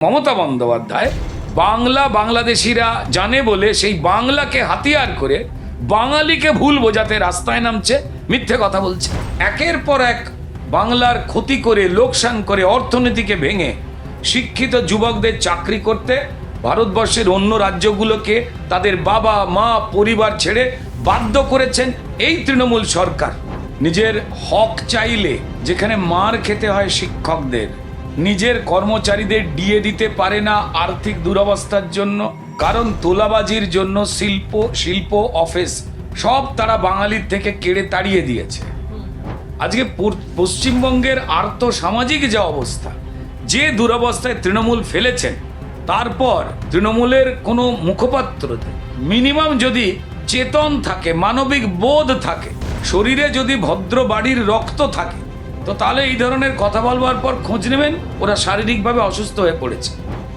মমতা বন্দ্যোপাধ্যায় বাংলা বাংলাদেশিরা জানে বলে সেই বাংলাকে হাতিয়ার করে বাঙালিকে ভুল বোঝাতে রাস্তায় নামছে, মিথ্যে কথা বলছে। একের পর এক বাংলার ক্ষতি করে, লোকসান করে, অর্থনীতিকে ভেঙে শিক্ষিত যুবকদের চাকরি করতে ভারতবর্ষের অন্য রাজ্যগুলোকে তাদের বাবা, মা, পরিবার ছেড়ে বাধ্য করেছেন এই তৃণমূল সরকার। নিজের হক চাইলে যেখানে মার খেতে হয় শিক্ষকদের নিজের কর্মচারীদের ডিএ দিতে পারে না আর্থিক দুরবস্থার জন্য, কারণ তোলাবাজির জন্য শিল্প শিল্প অফিস সব তারা বাঙালির থেকে কেড়ে তাড়িয়ে দিয়েছে। আজকে পশ্চিমবঙ্গের আর্থ সামাজিক যে অবস্থা, যে দুরবস্থায় তৃণমূল ফেলেছেন, তারপর তৃণমূলের কোনো মুখপাত্র মিনিমাম যদি চেতন থাকে, মানবিক বোধ থাকে, শরীরে যদি ভদ্র বাড়ির রক্ত থাকে তো তাহলে এই ধরনের কথা বলবার পর খোঁজ নেবেন, ওরা শারীরিকভাবে অসুস্থ হয়ে পড়েছে।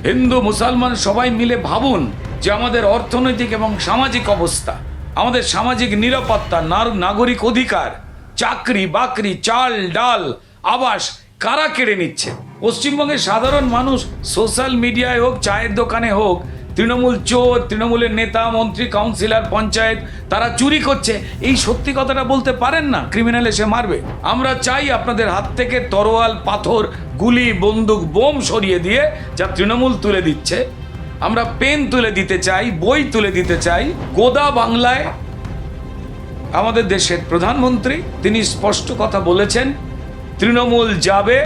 হিন্দু, মুসলমান সবাই মিলে ভাবুন যে আমাদের অর্থনৈতিক এবং সামাজিক অবস্থা, আমাদের সামাজিক নিরাপত্তা নাগরিক অধিকার, চাকরি, বাকরি, চাল, ডাল, আবাস কারা কেড়ে নিচ্ছে? পশ্চিমবঙ্গের সাধারণ মানুষ সোশ্যাল মিডিয়ায় হোক, চায়ের দোকানে হোক তৃণমূল চোর, তৃণমূলের নেতা, মন্ত্রী কাউন্সিলর পঞ্চায়েত, তারা চুরি করছে। এই সত্যি কথাটা বলতে পারেন না? ক্রিমিনাল এসে মারবে। আমরা চাই আপনাদের হাত থেকে তরোয়াল, পাথর, গুলি, বন্দুক, বোম সরিয়ে দিয়ে যা তৃণমূল তুলে দিচ্ছে, আমরা পেন তুলে দিতে চাই, বই তুলে দিতে চাই। গোদা বাংলায় আমাদের দেশের প্রধানমন্ত্রী, তিনি স্পষ্ট কথা বলেছেন, তৃণমূল যাবে,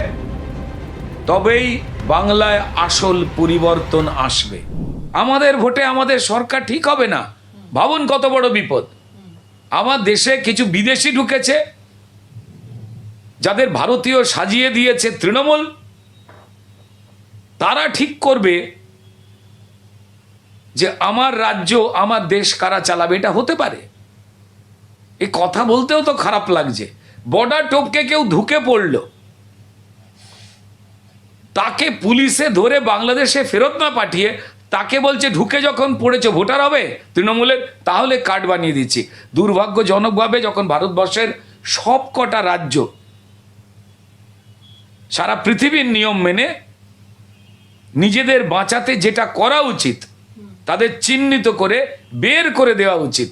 তবেই বাংলায় আসল পরিবর্তন আসবে। আমাদের ভোটে আমাদের সরকার ঠিক হবে না। ভাবুন কত বড় বিপদ। আমার দেশে কিছু বিদেশি ঢুকেছে, যাদের ভারতীয় সাজিয়ে দিয়েছে তৃণমূল। তারা ঠিক করবে যে আমার রাজ্য, আমার দেশ কারা চালাবে, এটা হতে পারে। এই কথা বলতেও তো খারাপ লাগছে। বর্ডার টপকে কেউ ঢুকে পড়ল। তাকে পুলিশে ধরে বাংলাদেশে ফেরত না পাঠিয়ে তাকে বলছে, ঢুকে যখন পড়েছে, ভোটার হবে? তৃণমূলের তাহলে কার্ড বানিয়ে দিচ্ছি। দুর্ভাগ্যজনকভাবে যখন ভারতবর্ষের সব কটা রাজ্য সারা পৃথিবীর নিয়ম মেনে নিজেদের বাঁচাতে যেটা করা উচিত, তাদের চিহ্নিত করে বের করে দেওয়া উচিত,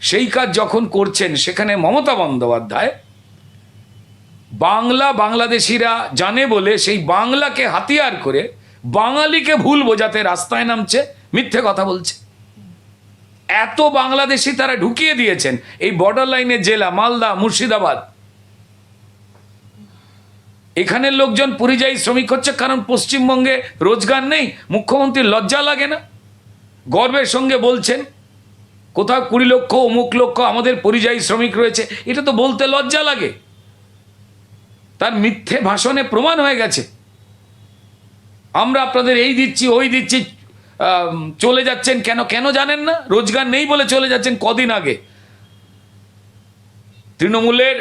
সেই কাজ যখন করছেন, সেখানে মমতা বন্দ্যোপাধ্যায়, বাংলা বাংলাদেশিরা জানে বলে সেই বাংলাকে হাতিয়ার করে বাঙালিকে ভুল বোঝাতে রাস্তায় নামছে, মিথ্যে কথা বলছে। এত বাংলাদেশি তারা ঢুকিয়ে দিয়েছেন এই বর্ডার লাইনের জেলা, মালদা, মুর্শিদাবাদ। এখানের লোকজন পরিযায়ী শ্রমিক হচ্ছে কারণ পশ্চিমবঙ্গে রোজগার নেই, মুখ্যমন্ত্রীর লজ্জা লাগে না। গর্বের সঙ্গে বলছেন, কোথাও কুড়ি লক্ষ, অমুক লক্ষ আমাদের পরিযায়ী শ্রমিক রয়েছে, এটা তো বলতে লজ্জা লাগে। তার মিথ্যে ভাষণে প্রমাণ হয়ে গেছে। আমরা আপনাদের এই দিচ্ছি, ওই দিচ্ছি চলে যাচ্ছেন কেন কেন জানেন না? রোজগার নেই বলে চলে যাচ্ছেন কদিন আগে। তৃণমূলের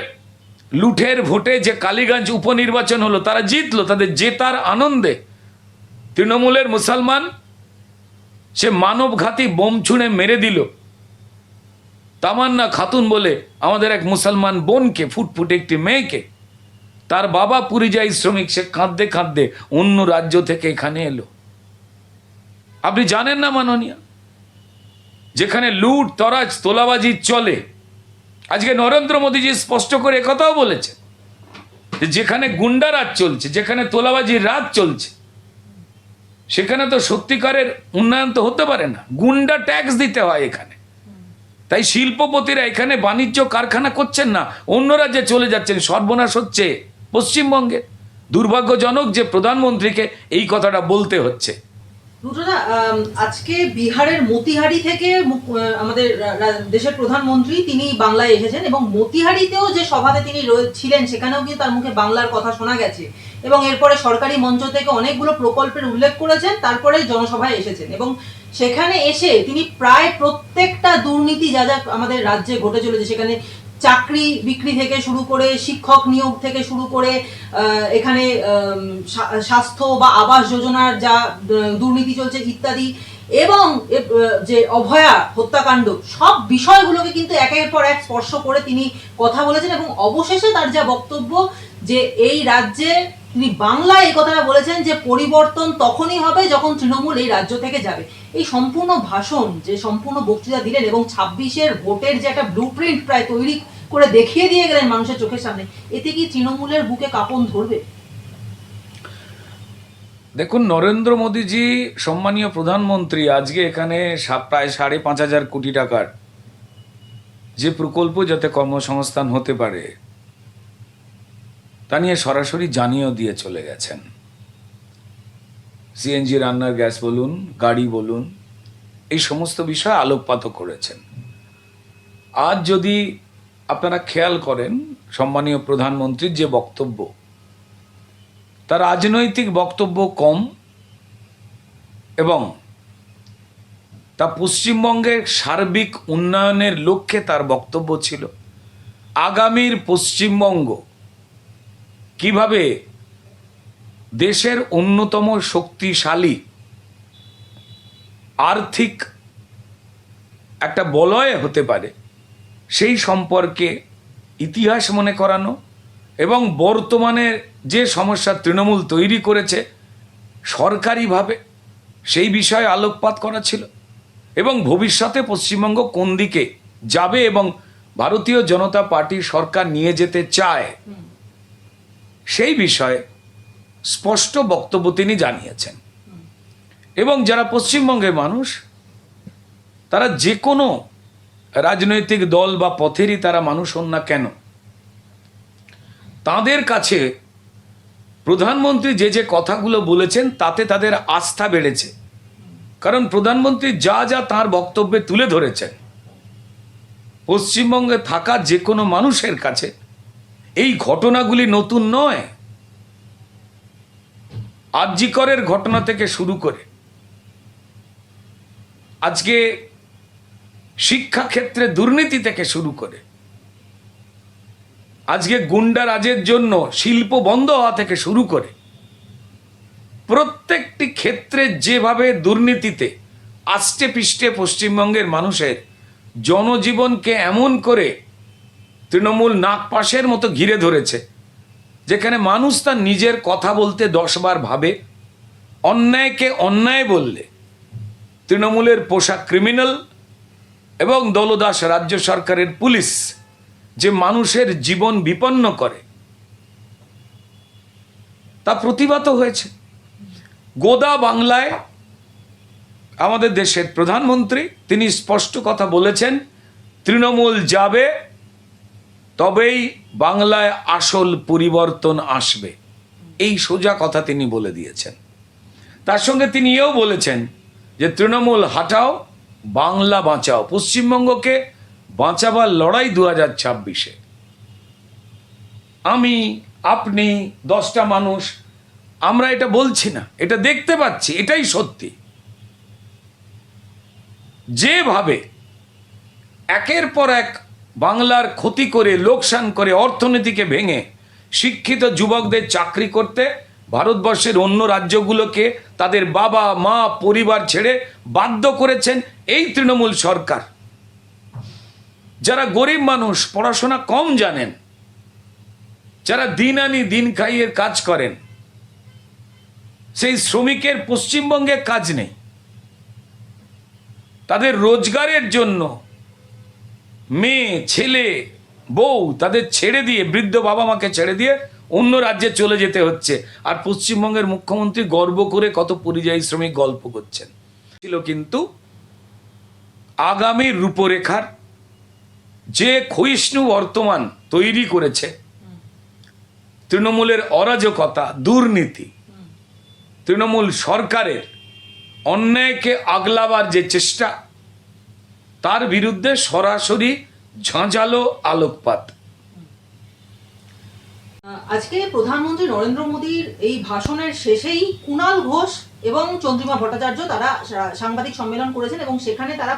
লুঠের ভোটে যে কালীগঞ্জ উপনির্বাচন হলো, তারা জিতলো, তাদের জেতার আনন্দে। তৃণমূলের মুসলমান, সে মানবঘাতী বোম ছুঁড়ে মেরে দিল। তামান্না খাতুন বলে আমাদের এক মুসলমান বোনকে, ফুটফুটে একটি মেয়েকে তার বাবা পরিযায়ী শ্রমিক, সে কাঁদতে কাঁদতে অন্য রাজ্য থেকে এখানে এলো। আপনি জানেন না মাননীয়, যেখানে লুট, তরাজ, তোলাবাজি চলে, আজকে নরেন্দ্র মোদীজি স্পষ্ট করে একথাও বলেছে যেখানে গুন্ডা রাজ চলছে, যেখানে তোলাবাজির রাজ চলছে, সেখানে তো সত্যিকারের উন্নয়ন তো হতে পারে না। গুন্ডা ট্যাক্স দিতে হয় এখানে। তাই শিল্পপতিরা এখানে বাণিজ্য কারখানা করছেন না, অন্য রাজ্যে চলে যাচ্ছেন, সর্বনাশ হচ্ছে। পশ্চিমবঙ্গে দুর্ভাগ্যজনক যে প্রধানমন্ত্রীকে এই কথাটা বলতে হচ্ছে। আম, আজকে বিহারের মতিহারি থেকে আমাদের দেশের প্রধানমন্ত্রী তিনি বাংলায় এসেছেন এবং মতিহারিতেও যে সভাতে তিনি ছিলেন সেখানেও কিন্তু তার মুখে বাংলার কথা শোনা গেছে। এবং এরপরে সরকারি মঞ্চ থেকে অনেকগুলো প্রকল্পের উল্লেখ করেছেন তারপরে জনসভায় এসেছেন। এবং সেখানে এসে তিনি প্রায় প্রত্যেকটা দুর্নীতি যা যা আমাদের রাজ্যে ঘটে চলেছে সেখানে চাকরি বিক্রি থেকে শুরু করে, শিক্ষক নিয়োগ থেকে শুরু করে এখানে স্বাস্থ্য বা আবাস যোজনার যা দুর্নীতি চলছে ইত্যাদি এবং যে অভয়া হত্যাকাণ্ড, সব বিষয়গুলোকে কিন্তু একের পর এক স্পর্শ করে তিনি কথা বলেছেন এবং অবশেষে তার যা বক্তব্য যে এই রাজ্যে তিনি বাংলায় এই কথাটা বলেছেন যে পরিবর্তন তখনই হবে যখন তৃণমূল এই রাজ্য থেকে যাবে। এই সম্পূর্ণ ভাষণ, যে সম্পূর্ণ বক্তৃতা দিলেন এবং ছাব্বিশের ভোটের যে একটা ব্লু প্রিন্ট প্রায় তৈরি করে দেখিয়ে দিয়ে গেলেন মানুষের চোখের সামনে, এতে কি তৃণমূলের বুকে কাঁপন ধরবে? দেখুন, নরেন্দ্র মোদীজি, সম্মানীয় প্রধানমন্ত্রী, আজকে এখানে প্রায় সাড়ে পাঁচ হাজার কোটি টাকার যে প্রকল্প যাতে কর্মসংস্থান হতে পারে, তা নিয়ে সরাসরি জানিয়েও দিয়ে চলে গেছেন। সিএনজি রান্নার গ্যাস বলুন, গাড়ি বলুন, এই সমস্ত বিষয়ে আলোকপাত করেছেন। আজ যদি আপনারা খেয়াল করেন, সম্মানীয় প্রধানমন্ত্রীর যে বক্তব্য, তার রাজনৈতিক বক্তব্য কম এবং তা পশ্চিমবঙ্গের সার্বিক উন্নয়নের লক্ষ্যে তার বক্তব্য ছিল। আগামীর পশ্চিমবঙ্গ কীভাবে দেশের অন্যতম শক্তিশালী আর্থিক একটা বলয় হতে পারে সেই সম্পর্কে ইতিহাস মনে করানো এবং বর্তমানে যে সমস্যা তৃণমূল তৈরি করেছে সরকারিভাবে সেই বিষয়ে আলোকপাত করা ছিল এবং ভবিষ্যতে পশ্চিমবঙ্গ কোন দিকে যাবে এবং ভারতীয় জনতা পার্টি সরকার নিয়ে যেতে চায় সেই বিষয়ে স্পষ্ট বক্তব্য তিনি জানিয়েছেন। এবং যারা পশ্চিমবঙ্গের মানুষ, তারা যে কোনো রাজনৈতিক দল বা পথেরই তারা মানুষ হন না কেন? তাদের কাছে প্রধানমন্ত্রী যে যে কথাগুলো বলেছেন, তাতে তাদের আস্থা বেড়েছে। কারণ প্রধানমন্ত্রী যা যা তার বক্তব্যে তুলে ধরেছেন, পশ্চিমবঙ্গে থাকা যে কোনো মানুষের কাছে, এই ঘটনাগুলি নতুন নয়। আর্যিকরের ঘটনা থেকে শুরু করে আজকে শিক্ষাক্ষেত্রে দুর্নীতি থেকে শুরু করে, আজকে গুন্ডারাজের জন্য শিল্প বন্ধ হওয়া থেকে শুরু করে, প্রত্যেকটি ক্ষেত্রে যেভাবে দুর্নীতিতে আষ্টে পৃষ্ঠে পশ্চিমবঙ্গের মানুষের জনজীবনকে এমন করে তৃণমূল নাগপাশের মতো ঘিরে ধরেছে যেখানে মানুষ তার নিজের কথা বলতে দশবার ভাবে, অন্যায়কে অন্যায় বললে, তৃণমূলের পোশাক ক্রিমিনাল এবং দলদাস রাজ্য সরকারের পুলিশ যে মানুষের জীবন বিপন্ন করে, তা প্রতিবাদ হয়েছে। গোদা বাংলায় আমাদের দেশের প্রধানমন্ত্রী, তিনি স্পষ্ট কথা বলেছেন, তৃণমূল যাবে তবেই বাংলায় আসল পরিবর্তন আসবে। এই সোজা কথা তিনি বলে দিয়েছেন। তার সঙ্গে তিনি এও বলেছেন যে, তৃণমূল হাটাও, বাংলা বাঁচাও। পশ্চিমবঙ্গকে বাঁচাবার লড়াই দু হাজার ছাব্বিশে। আমি, আপনি, দশটা মানুষ, আমরা এটা বলছি না, এটা দেখতে পাচ্ছি, এটাই সত্যি। যেভাবে একের পর এক বাংলার ক্ষতি করে, লোকসান করে, অর্থনীতিকে ভেঙে শিক্ষিত যুবকদের চাকরি করতে ভারতবর্ষের অন্য রাজ্যগুলোকে তাদের বাবা, মা, পরিবার ছেড়ে বাধ্য করেছেন এই তৃণমূল সরকার। যারা গরিব মানুষ, পড়াশোনা কম জানেন, যারা দিন আনি দিন খাইয়ের কাজ করেন, সেই শ্রমিকের পশ্চিমবঙ্গে কাজ নেই। তাদের রোজগারের জন্য মেয়ে, ছেলে, বউ তাদের ছেড়ে দিয়ে, বৃদ্ধ বাবা মাকে ছেড়ে দিয়ে অন্য রাজ্যে চলে যেতে হচ্ছে। আর পশ্চিমবঙ্গের মুখ্যমন্ত্রী গর্ব করে কত পরিযায়ী শ্রমিক গল্প করছেন। ছিল কিন্তু আগামী রূপরেখার যে ক্ষয়িষ্ণু বর্তমান তৈরি করেছে, তৃণমূলের অরাজকতা, দুর্নীতি, তৃণমূল সরকারের অন্যায়কে আগলাবার যে চেষ্টা তার বিরুদ্ধে সরাসরি ঝাঁঝালো আলোকপাত। আজকে প্রধানমন্ত্রী নরেন্দ্র মোদীর এই ভাষণের শেষেই কুণাল ঘোষ এবং চন্দ্রিমা ভট্টাচার্য তারা সাংবাদিক সম্মেলন করেছেন এবং সেখানে তারা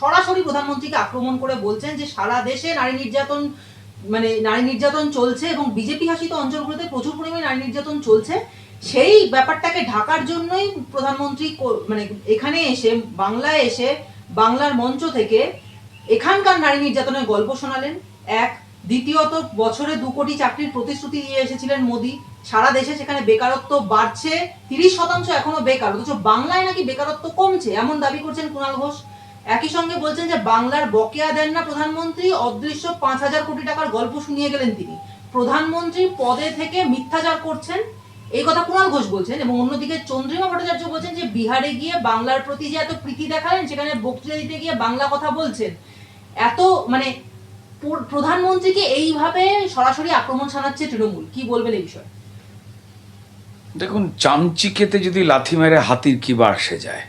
সরাসরি প্রধানমন্ত্রীকে আক্রমণ করে বলছেন যে সারা দেশে নারী নির্যাতন মানে নারী নির্যাতন চলছে এবং বিজেপি শাসিত অঞ্চলগুলোতে প্রচুর পরিমাণে নারী নির্যাতন চলছে। সেই ব্যাপারটাকে ঢাকার জন্যই প্রধানমন্ত্রী মানে এখানে এসে, বাংলায় এসে বাংলার মঞ্চ থেকে এখানকার নারী নির্যাতনের গল্প শোনালেন। এক, দ্বিতীয়ত, বছরে দু কোটি চাকরির প্রতিশ্রুতি দিয়ে এসেছিলেন মোদী। সারা দেশে সেখানে বেকারত্ব বাড়ছে, তিরিশ শতাংশ এখনও বেকার, অথচ বাংলায় নাকি বেকারত্ব কমছে, এমন দাবি করছেন কুণাল ঘোষ। একই সঙ্গে বলছেন যে, বাংলার বকেয়া দেন না প্রধানমন্ত্রী, অদৃশ্য পাঁচ হাজার কোটি টাকার গল্প শুনিয়ে গেলেন তিনি। প্রধানমন্ত্রী পদে থেকে মিথ্যাচার করছেন এই কথা কুণাল ঘোষ বলছেন এবং অন্যদিকে চন্দ্রিমা ভট্টাচার্য বলছেন যে বিহারে গিয়ে বাংলার প্রতি যে এত প্রীতি দেখালেন সেখানে বক্তৃতা দিতে গিয়ে বাংলা কথা বলছেন। এত মানে প্র- প্রধানমন্ত্রীকে এইভাবে সরাসরি আক্রমণ শানাচ্ছে তৃণমূল কি বলবেন এই বিষয়ে? দেখুন চামচিকেতে যদি লাথি মেরে হাতির কি বা আসে যায়?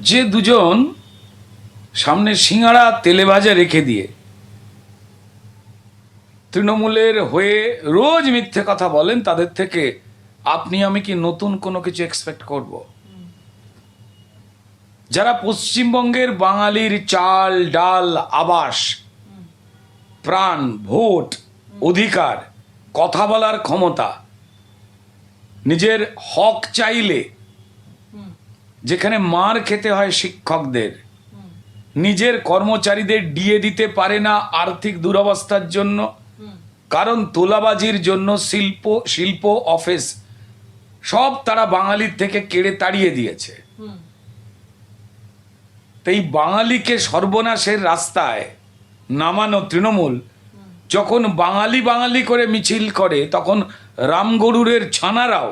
যে দুজন সামনে সিঙ্গাড়া তেলে ভাজা রেখে দিয়ে তৃণমূলের হয়ে রোজ মিথ্যে কথা বলেন, তাদের থেকে আপনি, আমি কি নতুন কোনো কিছু এক্সপেক্ট করব? যারা পশ্চিমবঙ্গের বাঙালির চাল, ডাল, আবাস, প্রাণ, ভোট, অধিকার, কথা বলার ক্ষমতা, নিজের হক চাইলে, যেখানে মার খেতে হয় শিক্ষকদের, নিজের কর্মচারীদের ডিএ দিতে পারে না আর্থিক দুরবস্থার জন্য কারণ তোলাবাজির জন্য শিল্প শিল্প অফিস সব তারা বাঙালির থেকে কেড়ে তাড়িয়ে দিয়েছে। তাই বাঙালিকে সর্বনাশের রাস্তায় নামানো তৃণমূল যখন বাঙালি বাঙালি করে মিছিল করে তখন রামগরুরের ছানারাও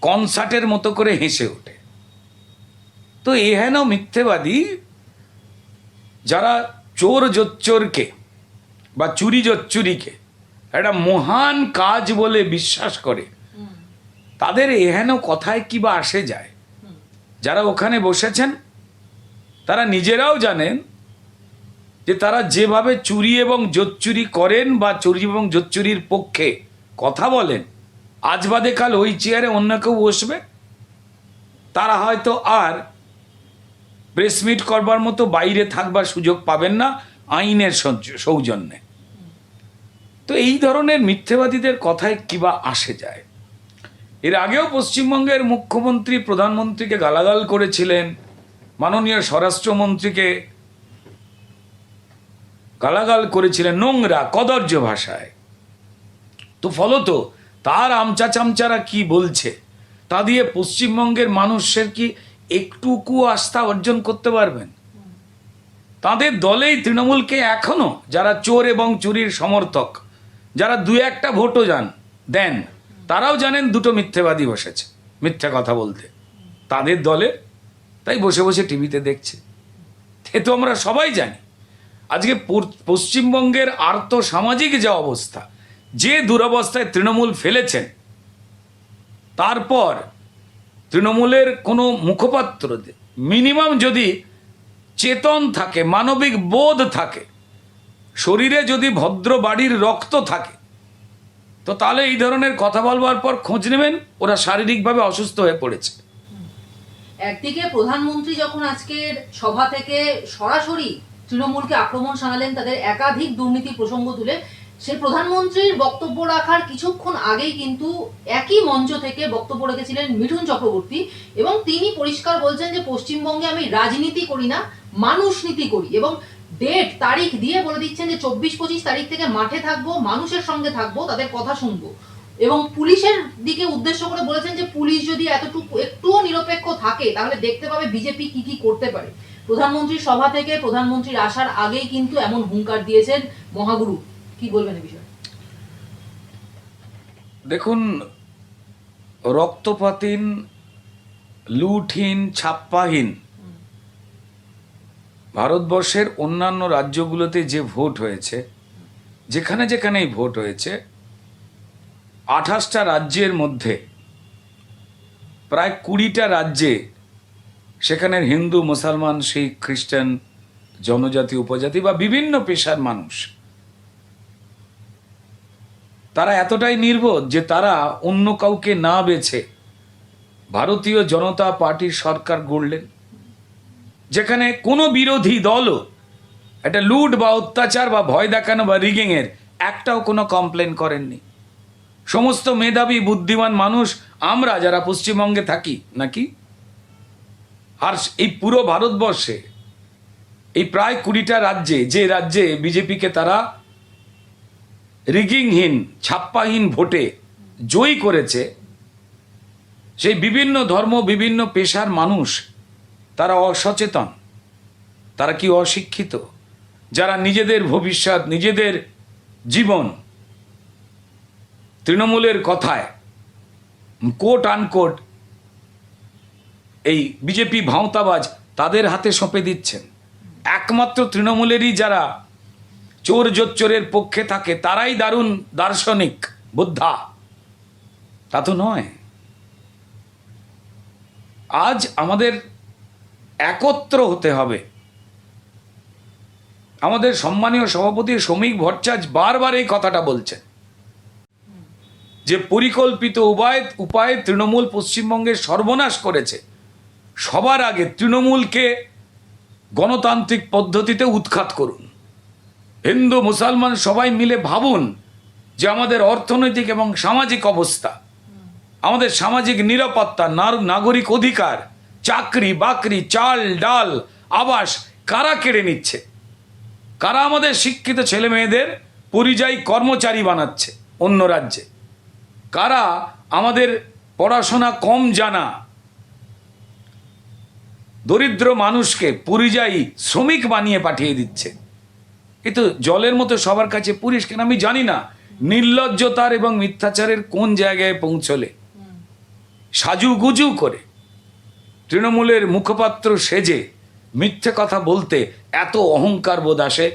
কনসার্টের মতো করে হেসে ওঠে। তো এহেন মিথ্যেবাদী যারা চোর জোচ্চোরকে বা চুরি জোচ্চুরিকে একটা মহান কাজ বলে বিশ্বাস করে। তাদের এহেন কথায় কি বা আসে যায়? যারা ওখানে বসেছেন, তারা নিজেরাও জানেন যে তারা যেভাবে চুরি এবং জোচ্চুরি করেন বা চুরি এবং জোচ্চুরির পক্ষে কথা বলেন, আজ বাদে কাল ওই চেয়ারে অন্য কেউ বসবে? তারা হয়তো আর প্রেস মিট করবার মতো বাইরে থাকবার সুযোগ পাবেন না আইনের সৌজ- সৌজন্যে। তো এই ধরনের মিথ্যেবাদীদের কথায় কিবা আসে যায়? এর আগেও পশ্চিমবঙ্গের মুখ্যমন্ত্রী, প্রধানমন্ত্রীকে গালাগাল করেছিলেন, মাননীয় স্বরাষ্ট্রমন্ত্রীকে গালাগাল করেছিলেন নোংরা, কদর্য ভাষায়। তো ফলত তার আমচা চামচারা কি বলছে? তা দিয়ে পশ্চিমবঙ্গের মানুষের কি একটুকু আস্থা অর্জন করতে পারবেন? তাদের দলেই তৃণমূলকে এখনও যারা চোর এবং চুরির সমর্থক যারা দু একটা ভোটও যান, দেন। তারাও জানেন দুটো মিথ্যেবাদী বসেছে, মিথ্যে কথা বলতে। তাদের দলে তাই বসে বসে টিভিতে দেখছে। এ তো আমরা সবাই জানি। আজকে পশ্চিমবঙ্গের আর্থ সামাজিক যে অবস্থা, যে দুরবস্থায় তৃণমূল ফেলেছেন, তারপর তৃণমূলের কোনো মুখপাত্র মিনিমাম যদি চেতন থাকে, মানবিক বোধ থাকে শরীরে যদি ভদ্র বাড়ির রক্ত থাকে, তো তাহলে এই ধরনের কথা বলবার পর খোঁজ নেবেন, ওরা শারীরিকভাবে অসুস্থ হয়ে পড়েছে। একদিকে প্রধানমন্ত্রী যখন আজকের সভা থেকে সরাসরি তৃণমূলকে আক্রমণ শানালেন, তাদের একাধিক দুর্নীতি প্রসঙ্গ তুলে সেই প্রধানমন্ত্রীর বক্তব্য রাখার কিছুক্ষণ আগেই কিন্তু একই মঞ্চ থেকে বক্তব্য রেখেছিলেন মিঠুন চক্রবর্তী এবং তিনি পরিষ্কার বলছেন যে, পশ্চিমবঙ্গে আমি রাজনীতি করি না মানুষ নীতি করি এবং ডেট তারিখ দিয়ে বলে দিচ্ছেন যে চব্বিশ পঁচিশ তারিখ থেকে মাঠে থাকব, মানুষের সঙ্গে থাকব, তাদের কথা শুনব। এবং পুলিশের দিকে উদ্দেশ্য করে বলেছেন যে পুলিশ যদি এতটুকু একটুও নিরপেক্ষ থাকে, তাহলে দেখতে পাবে বিজেপি কি কি করতে পারে। প্রধানমন্ত্রীর সভা থেকে প্রধানমন্ত্রীর আসার আগেই কিন্তু এমন হুঙ্কার দিয়েছেন মহাগুরু। কি বলবেন বিষয়ে? দেখুন, রক্তপাতীন লুটহীন ছাপ্পাহীন ভারতবর্ষের অন্যান্য রাজ্যগুলোতে যে ভোট হয়েছে, যেখানে যেখানেই ভোট হয়েছে, আঠাশটা রাজ্যের মধ্যে প্রায় কুড়িটা রাজ্যে সেখানের হিন্দু, মুসলমান, শিখ, খ্রিস্টান, জনজাতি, উপজাতি বা বিভিন্ন পেশার মানুষ, তারা এতটাই নির্বোধ যে তারা অন্য কাউকে না বেছে ভারতীয় জনতা পার্টির সরকার গড়লেন। যেখানে কোনো বিরোধী দলও একটা লুট বা অত্যাচার বা ভয় দেখানো বা রিগিংয়ের একটাও কোনো কমপ্লেন করেননি। সমস্ত মেধাবী, বুদ্ধিমান মানুষ, আমরা যারা পশ্চিমবঙ্গে থাকি, নাকি? আর এই পুরো ভারতবর্ষে, এই প্রায় কুড়িটা রাজ্যে, যে রাজ্যে বিজেপিকে তারা রিগিংহীন ছাপ্পাহীন ভোটে জয়ী করেছে, সেই বিভিন্ন ধর্ম, বিভিন্ন পেশার মানুষ তারা অসচেতন, তারা কি অশিক্ষিত? যারা নিজেদের ভবিষ্যৎ, নিজেদের জীবন তৃণমূলের কথায় কোট আনকোট এই বিজেপি ভাঁওতাবাজ তাদের হাতে সঁপে দিচ্ছেন। একমাত্র তৃণমূলেরই যারা চোর জোচ্চোরের পক্ষে থাকে, তারাই দারুণ দার্শনিক, বুদ্ধা। তা তো নয়। আজ আমাদের একত্র হতে হবে। আমাদের সম্মানীয় সভাপতি শ্রমিক ভট্টাচার্য বারবার এই কথাটা বলছেন। যে পরিকল্পিত উপায়, উপায়ে তৃণমূল পশ্চিমবঙ্গের সর্বনাশ করেছে, সবার আগে তৃণমূলকে গণতান্ত্রিক পদ্ধতিতে উৎখাত করুন। হিন্দু, মুসলমান সবাই মিলে ভাবুন যে আমাদের অর্থনৈতিক এবং সামাজিক অবস্থা, আমাদের সামাজিক নিরাপত্তা নাগরিক অধিকার চাকরি, বাকরি, চাল, ডাল, আবাস কারা কেড়ে নিচ্ছে? কারা আমাদের শিক্ষিত ছেলে মেয়েদের পরিযায়ী কর্মচারী বানাচ্ছে অন্য রাজ্যে? কারা আমাদের পড়াশোনা কম জানা? দরিদ্র মানুষকে পরিযায়ী শ্রমিক বানিয়ে পাঠিয়ে দিচ্ছে। এ তো জলের মতো সবার কাছে পরিষ্কার আমি জানি না। নির্লজ্জতার এবং মিথ্যাচারের কোন জায়গায় পৌঁছলে? সাজুগুজু করে। তৃণমূলের মুখপাত্র সেজে মিথ্যে কথা বলতে এত অহংকার বোধ আসে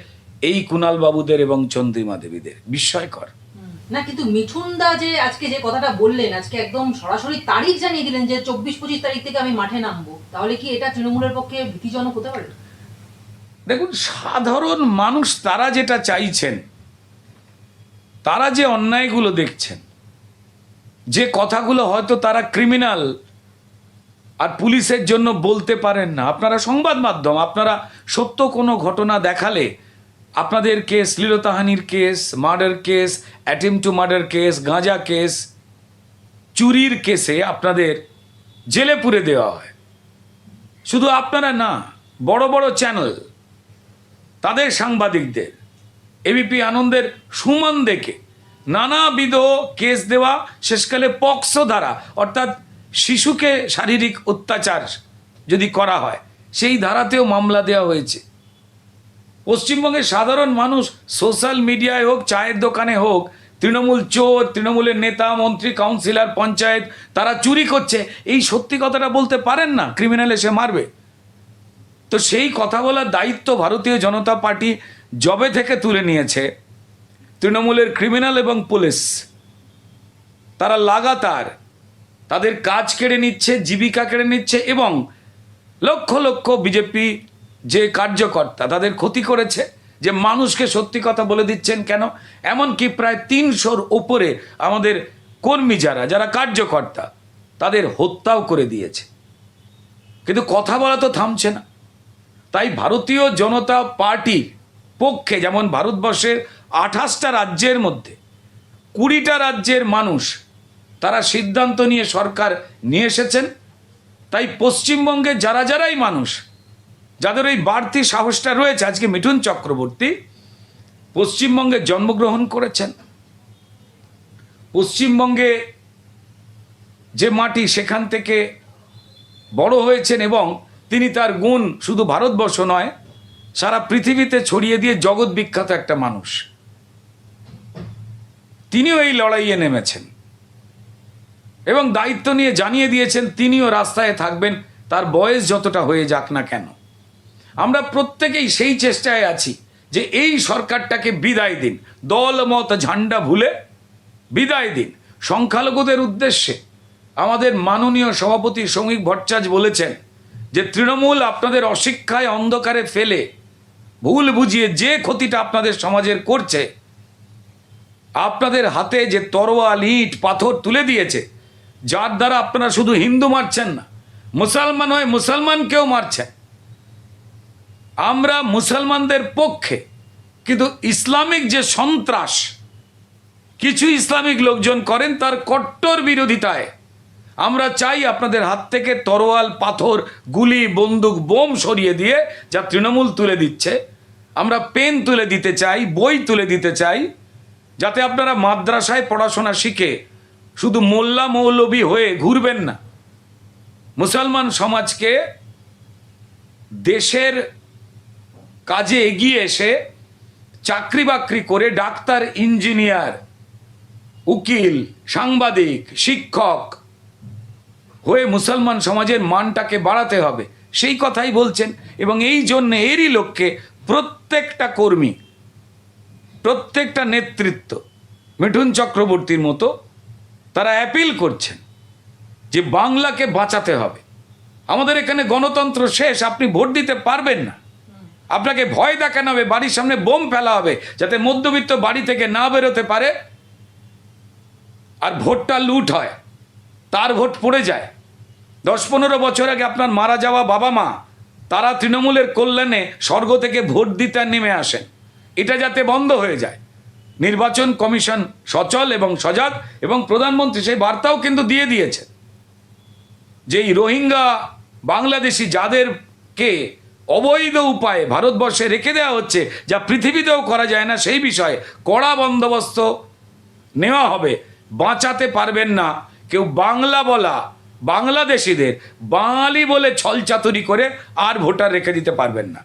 এই কুণাল বাবুদের এবং চন্দ্রিমা দেবীদের। বিস্ময়কর। না কিন্তু মিঠুন দা যে আজকে যে কথাটা বললেন আজকে একদম সরাসরি তারিখ জানিয়ে দিলেন যে চব্বিশ পঁচিশ তারিখ থেকে আমি মাঠে নামবো। তাহলে কি এটা তৃণমূলের পক্ষে ভীতিজনক হতে পারে? দেখুন সাধারণ মানুষ তারা যেটা চাইছেন তারা যে অন্যায়গুলো দেখছেন যে কথাগুলো হয়তো তারা ক্রিমিনাল আর পুলিশের জন্য বলতে পারেন না। আপনারা সংবাদ মাধ্যম, আপনারা সত্য কোনো ঘটনা দেখালে আপনাদের case শ্লীলতাহানির case, murder case, attempt to murder case, গাঁজা কেস, চুরির কেসে আপনাদের জেলে পুরে দেওয়া হয়। শুধু আপনারা না, বড় বড় চ্যানেল, তাদের সাংবাদিকদের, এবিপি আনন্দের সুমন দেখে নানাবিধ কেস দেওয়া, শেষকালে পক্সো ধারা অর্থাৎ শিশুকে শারীরিক অত্যাচার যদি করা হয়, সেই ধারাতেও মামলা দেওয়া হয়েছে। পশ্চিমবঙ্গের সাধারণ মানুষ সোশ্যাল মিডিয়ায় হোক, চায়ের দোকানে হোক, তৃণমূল চোর, তৃণমূলের নেতা, মন্ত্রী, কাউন্সিলর, পঞ্চায়েত, তারা চুরি করছে, এই সত্যি কথাটা বলতে পারেন না? ক্রিমিনাল এসে মারবে। তো সেই কথা বলার দায়িত্ব ভারতীয় জনতা পার্টি জবে থেকে তুলে নিয়েছে। তৃণমূলের ক্রিমিনাল এবং পুলিশ, তারা লাগাতার তাদের কাজ কেড়ে নিচ্ছে, জীবিকা কেড়ে নিচ্ছে এবং লক্ষ লক্ষ বিজেপি যে কার্যকর্তা তাদের ক্ষতি করেছে, যে মানুষকে সত্যি কথা বলে দিচ্ছেন কেন? এমনকি প্রায় তিনশোর ওপরে আমাদের কর্মী যারা যারা কার্যকর্তা, তাদের হত্যাও করে দিয়েছে। কিন্তু কথা বলা তো থামছে না। তাই ভারতীয় জনতা পার্টির পক্ষে যেমন ভারতবর্ষের আঠাশটা রাজ্যের মধ্যে কুড়িটা রাজ্যের মানুষ তারা সিদ্ধান্ত নিয়ে সরকার নিয়ে এসেছেন। তাই পশ্চিমবঙ্গে যারা যারাই মানুষ, যাদের ওই বাড়তি সাহসটা রয়েছে, আজকে মিঠুন চক্রবর্তী পশ্চিমবঙ্গে জন্মগ্রহণ করেছেন। পশ্চিমবঙ্গে যে মাটি সেখান থেকে বড় হয়েছেন এবং তিনি তার গুণ শুধু ভারতবর্ষ নয়, সারা পৃথিবীতে ছড়িয়ে দিয়ে জগৎ বিখ্যাত একটা মানুষ। তিনিও এই লড়াইয়ে নেমেছেন। এবং দায়িত্ব নিয়ে জানিয়ে দিয়েছেন তিনিও রাস্তায় থাকবেন, তার বয়স যতটা হয়ে যাক না কেন। আমরা প্রত্যেকেই সেই চেষ্টায় আছি যে এই সরকারটাকে বিদায় দিন। দল, মত, ঝান্ডা ভুলে বিদায় দিন। সংখ্যালঘুদের উদ্দেশ্যে আমাদের মাননীয় সভাপতি শ্রমিক ভট্টাচার্য বলেছেন যে তৃণমূল আপনাদের অশিক্ষায় অন্ধকারে ফেলে ভুল বুঝিয়ে যে ক্ষতিটা আপনাদের সমাজের করছে, আপনাদের হাতে যে তরোয়াল, ইট, পাথর তুলে দিয়েছে যার দ্বারা আপনারা শুধু হিন্দু মারছেন না, মুসলমান হয়ে মুসলমানকেও মারছেন আমরা মুসলমানদের পক্ষে, কিন্তু ইসলামিক যে সন্ত্রাস, কিছু ইসলামিক লোকজন করেন তার কট্টর বিরোধিতায়। আমরা চাই আপনাদের হাত থেকে তরোয়াল, পাথর, গুলি, বন্দুক, বোম সরিয়ে দিয়ে যা তৃণমূল তুলে দিচ্ছে, আমরা পেন তুলে দিতে চাই, বই তুলে দিতে চাই, যাতে আপনারা মাদ্রাসায় পড়াশোনা শিখে শুধু মোল্লা মৌলবী হয়ে ঘুরবেন না। মুসলমান সমাজকে দেশের কাজে এগিয়ে এসে চাকরি বাকরি করে ডাক্তার, ইঞ্জিনিয়ার, উকিল, সাংবাদিক, শিক্ষক হয়ে মুসলমান সমাজের মানটাকে বাড়াতে হবে। সেই কথাই বলছেন এবং এই জন্য এরই লক্ষ্যে প্রত্যেকটা কর্মী, প্রত্যেকটা নেতৃত্ব মিঠুন চক্রবর্তীর মতো তারা অ্যাপিল করছেন যে বাংলাকে বাঁচাতে হবে। আমাদের এখানে গণতন্ত্র শেষ, আপনি ভোট দিতে পারবেন না। আপনাকে ভয় দেখানো হবে, বাড়ির সামনে বোম ফেলা হবে, যাতে মধ্যবিত্ত বাড়ি থেকে না বেরোতে পারে আর ভোটটা লুট হয়, তার ভোট পড়ে যায়। দশ পনেরো বছর আগে আপনার মারা যাওয়া বাবা মা, তারা তৃণমূলের কল্যাণে স্বর্গ থেকে ভোট দিতে নেমে আসেন। এটা যাতে বন্ধ হয়ে যায়। নির্বাচন কমিশন সচল এবং সজাগ এবং প্রধানমন্ত্রী সেই বার্তাও কিন্তু দিয়ে দিয়েছে যে এই রোহিঙ্গা বাংলাদেশি যাদেরকে অবৈধ উপায়ে ভারতবর্ষে রেখে দেওয়া হচ্ছে, যা পৃথিবীতেও করা যায় না, সেই বিষয়ে কড়া বন্দোবস্ত নেওয়া হবে। বাঁচাতে পারবেন না কেউ বাংলা বলা বাংলাদেশিদের, বাঙালি বলে ছলচাতুরি করে আর ভোটার রেখে দিতে পারবেন না।